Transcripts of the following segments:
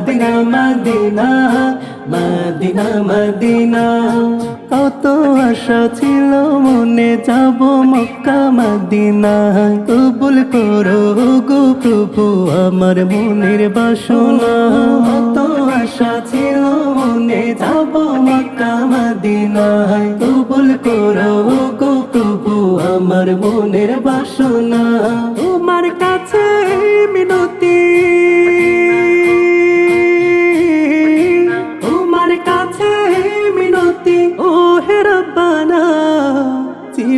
Medina Madina Madina Madina. কত আশা ছিল মনে যাব মক্কা, মদিনা। কবুল করো গো প্রভু আমার মনের বাসনা। কত আশা ছিল মনে যাব মক্কা, মদিনা। কবুল করো গো প্রভু আমার মনের বাসনা।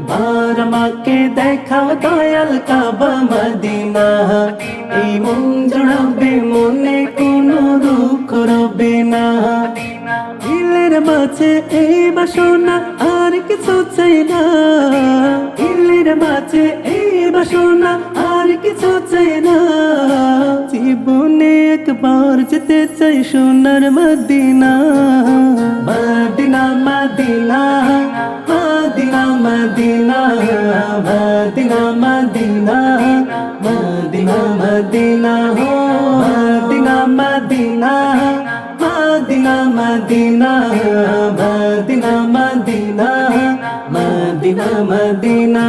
একবার আমাকে দেখাও দয়াল কাবা মদিনা। এই মন জড়াবে মনে কোনো দুঃখ রবে না। দিলের মাঝে এই বাসনা আর কিছু চাই না। দিলের মাঝে এই বাসনা আর কিছু চাই না। জীবনে একবার যেতে চাই সোনার মদিনা। মদিনা মদিনা। মদিনা মদিনা মদিনা মদিনা মদিনা হো মদিনা মদিনা মদিনা মদিনা মদিনা মদিনা মদিনা মদিনা